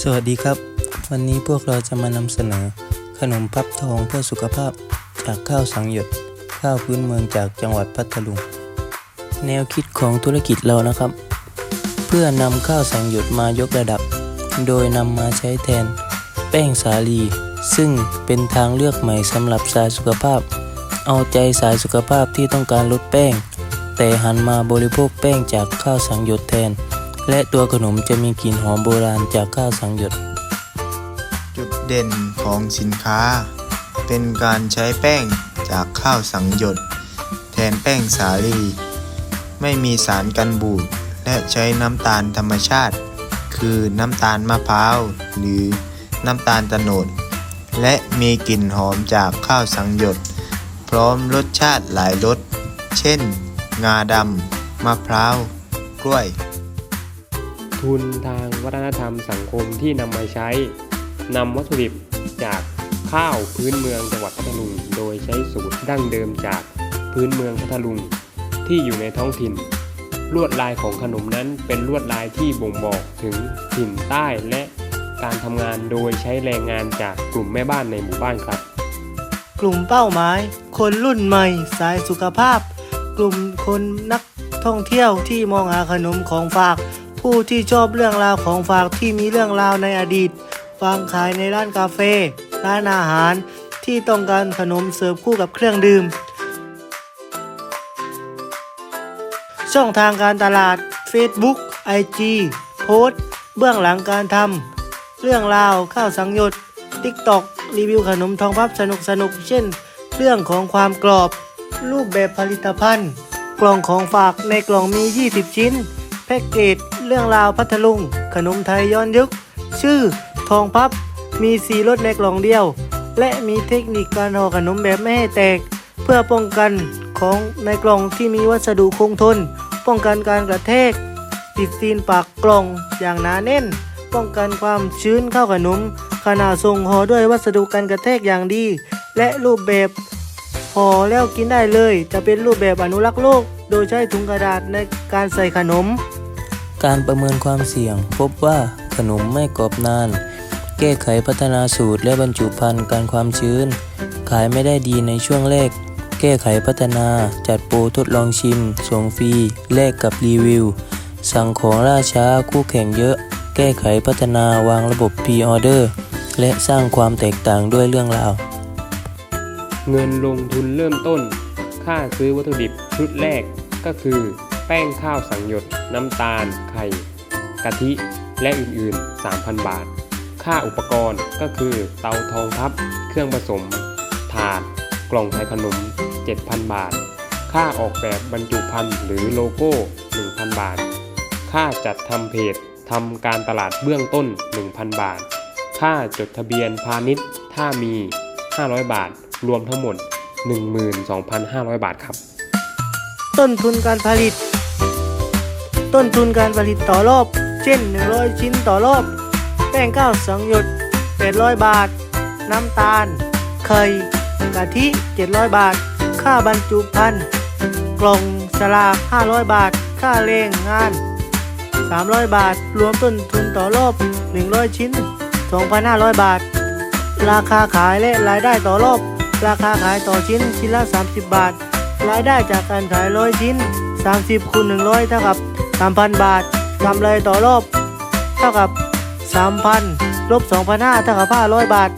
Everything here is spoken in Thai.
สวัสดีครับ วันนี้พวกเราจะมานำเสนอ ขนมพับทองเพื่อสุขภาพจากข้าวสังหยด ข้าวพื้นเมืองจากจังหวัดพัทลุง แนวคิดของธุรกิจเรานะครับ เพื่อนำข้าวสังหยดมายกระดับ โดยนำมาใช้แทน แป้งสาลี ซึ่งเป็นทางเลือกใหม่สำหรับสายสุขภาพ เอาใจสายสุขภาพที่ต้องการลดแป้ง แต่หันมาบริโภคแป้งจากข้าวสังหยดแทน และตัวขนมจะมีกลิ่นหอมโบราณจากข้าวสังหยด จุดเด่นของสินค้า เป็นการใช้แป้งจากข้าวสังหยด แทนแป้งสาลี ไม่มีสารกันบูดและใช้น้ำตาลธรรมชาติ คือน้ำตาลมะพร้าว หรือน้ำตาลตะโนด และมีกลิ่นหอมจากข้าวสังหยด พร้อมรสชาติหลายรส เช่น งาดำ มะพร้าว กล้วย ทุนทางวัฒนธรรมสังคมที่นำมาใช้นำวัตถุดิบจากข้าวพื้นเมืองจังหวัดพัทลุง โดยใช้สูตรดั้งเดิมจากพื้นเมืองพัทลุงที่อยู่ในท้องถิ่น ลวดลายของขนมนั้นเป็นลวดลายที่บ่งบอกถึงถิ่นใต้และการทำงานโดยใช้แรงงานจากกลุ่มแม่บ้านในหมู่บ้านครับ กลุ่มเป้าหมาย คนรุ่นใหม่ สายสุขภาพ กลุ่มคนนักท่องเที่ยวที่มองหาขนมของฝาก ผู้ที่ชอบเรื่องราวของฝากที่มีเรื่องราวในอดีตวางขายในร้านกาแฟ ร้านอาหาร ที่ต้องการขนมเสิร์ฟคู่กับเครื่องดื่ม ช่องทางการตลาด Facebook IG โพสต์ เบื้องหลังการทำเรื่องราวข้าวสังยด TikTok รีวิวขนมทองพับสนุกสนุกเช่น เรื่องของความกรอบ รูปแบบผลิตภัณฑ์ กล่องของฝากในกล่องมี 20 ชิ้น แพ็กเกจ เรื่องราวพัทลุง ขนมไทยย้อนยุค ชื่อ ทองพับ มีสีรสในกล่องเดียว และมีเทคนิคการห่อขนมแบบไม่ให้แตก เพื่อป้องกันของในกล่องที่มีวัสดุคงทน ป้องกันการกระแทก ติดซีนปากกล่องอย่างหนาแน่น ป้องกันความชื้นเข้าขนม ขนาดทรงห่อด้วยวัสดุกันกระแทกอย่างดี และรูปแบบห่อแล้วกินได้เลย จะเป็นรูปแบบอนุรักษ์โลก โดยใช้ถุงกระดาษในการใส่ขนม การประเมินความเสี่ยง พบว่าขนมไม่กรอบนาน แก้ไขพัฒนาสูตรและบรรจุภัณฑ์การความชื้น ขายไม่ได้ดีในช่วงแรก แก้ไขพัฒนาจัดโปรทดลองชิม ส่งฟรีแลกกับรีวิว สั่งของล่าช้าคู่แข่งเยอะ แก้ไขพัฒนาวางระบบ P-Order และสร้างความแตกต่างด้วยเรื่องราว เงินลงทุนเริ่มต้น ค่าซื้อวัตถุดิบชุดแรกก็คือ แป้งข้าวสังหยด น้ำตาล ไข่ กะทิ และอื่นๆ 3,000 บาท ค่าอุปกรณ์ก็คือเตาทองพับ เครื่องผสม ถาด กล่องใส่ขนม 7,000 บาท ค่าออกแบบบรรจุภัณฑ์หรือโลโก้ 1,000 บาท ค่าจัดทำเพจทำการตลาดเบื้องต้น 1,000 บาท ค่าจดทะเบียนพาณิชย์ ถ้ามี 500 บาท รวมทั้งหมด 12,500 บาทครับ ต้นทุนการผลิต ต้นทุนการผลิตต่อรอบ เช่น 100 ชิ้นต่อรอบ แป้งข้าวสังหยด 800 บาท น้ำตาล ไข่กะทิ 700 บาท ค่าบรรจุภัณฑ์กล่องฉลาก 500 บาท ค่าแรงงาน 300 บาท รวมต้นทุนต่อรอบ 100 ชิ้น 2,500 บาท ราคาขายและรายได้ต่อรอบ ราคาขายต่อชิ้นชิ้นละ 30 บาท รายได้จากการขายร้อยชิ้น 30คูณ100 เท่ากับ 3,000 บาทกำไรต่อรอบ เท่ากับ 3,000ลบ2,500เท่ากับ500 บาท